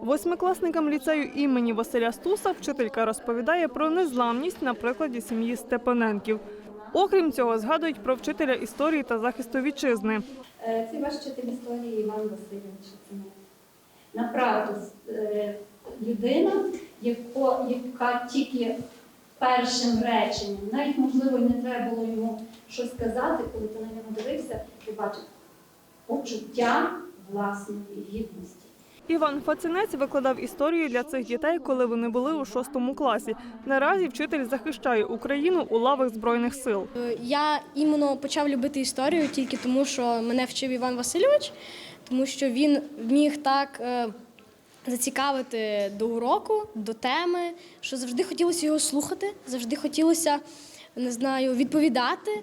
Восьмикласникам ліцею імені Василя Стуса вчителька розповідає про незламність на прикладі сім'ї Степаненків. Окрім цього, згадують про вчителя історії та захисту вітчизни. Е, Це ваш вчитель історії Іван Васильович. Направду, е, людина, яко- яка тільки першим реченням, навіть можливо не треба було йому щось сказати, коли ти на нього дивився, ти бачив почуття власної гідності. Іван Фацинець викладав історію для цих дітей, коли вони були у шостому класі. Наразі вчитель захищає Україну у лавах збройних сил. Я іменно почав любити історію тільки тому, що мене вчив Іван Васильович, тому що він міг так е, зацікавити до уроку, до теми, що завжди хотілося його слухати, завжди хотілося не знаю, відповідати.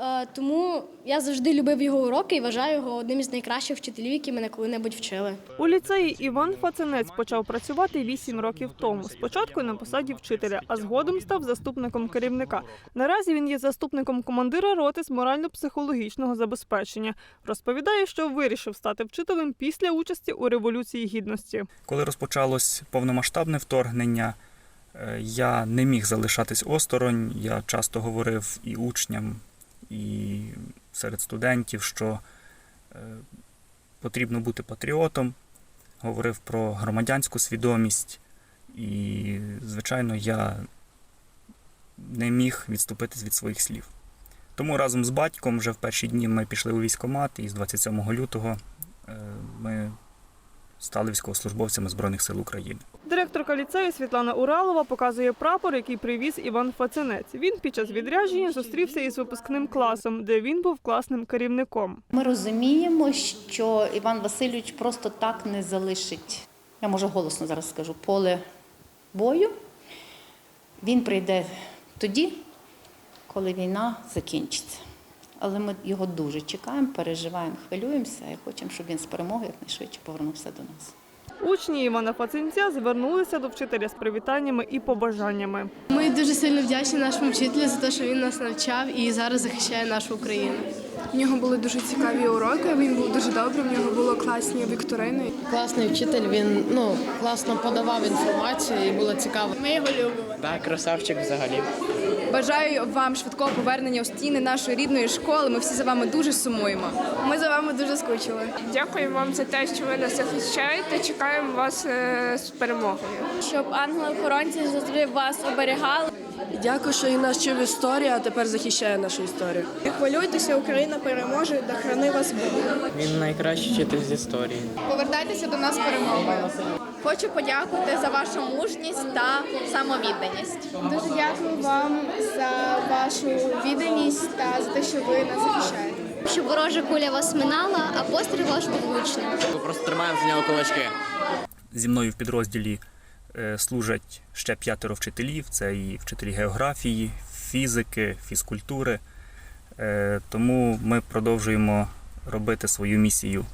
Е, Тому я завжди любив його уроки і вважаю його одним із найкращих вчителів, які мене коли-небудь вчили. У ліцеї Іван Фацинець почав працювати 8 років тому. Спочатку на посаді вчителя, а згодом став заступником керівника. Наразі він є заступником командира роти з морально-психологічного забезпечення. Розповідає, що вирішив стати вчителем після участі у революції гідності. Коли розпочалось повномасштабне вторгнення, е, я не міг залишатись осторонь. Я часто говорив і учням, і серед студентів, що е, потрібно бути патріотом, говорив про громадянську свідомість, і, звичайно, я не міг відступитись від своїх слів. Тому разом з батьком вже в перші дні ми пішли у військкомат, і з 27 лютого е, ми стали військовослужбовцями Збройних сил України. Директорка ліцею Світлана Уралова показує прапор, який привіз Іван Фацинець. Він під час відрядження зустрівся із випускним класом, де він був класним керівником. Ми розуміємо, що Іван Васильович просто так не залишить, я може голосно зараз скажу, поле бою. Він прийде тоді, коли війна закінчиться. Але ми його дуже чекаємо, переживаємо, хвилюємося і хочемо, щоб він з перемоги якнайшвидше повернувся до нас. Учні Івана Фацинця звернулися до вчителя з привітаннями і побажаннями. Ми дуже сильно вдячні нашому вчителю за те, що він нас навчав і зараз захищає нашу Україну. В нього були дуже цікаві уроки. Він був дуже добрий. В нього були класні вікторини. Класний вчитель, він ну класно подавав інформацію і було цікаво. Ми його любимо. Так, красавчик взагалі. Бажаю вам швидкого повернення у стіни нашої рідної школи. Ми всі за вами дуже сумуємо. Ми за вами дуже скучили. Дякую вам за те, що ви нас захищаєте. Чекаємо вас е, з перемогою. Щоб ангели-охоронці завжди вас оберігали. Дякую, що він нас вчив історію, а тепер захищає нашу історію. Не хвилюйтеся, Україна переможе та храни вас Бог. Він найкращий вчитель з історії. Повертайтеся до нас перемогою. Хочу подякувати за вашу мужність та самовідданість. Дуже дякую вам за вашу відданість та за те, що ви нас захищаєте. Щоб ворожа куля вас минала, а постріл ваш був. Ми просто тримаємо за нього кулачки. Зі мною в підрозділі служать ще п'ятеро вчителів: це і вчителі географії, фізики, фізкультури. Е, Тому ми продовжуємо робити свою місію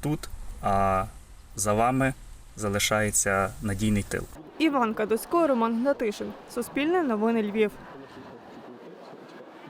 тут, а за вами залишається надійний тил. Іванка Досько, Роман Гнатишин. Суспільне новини Львів.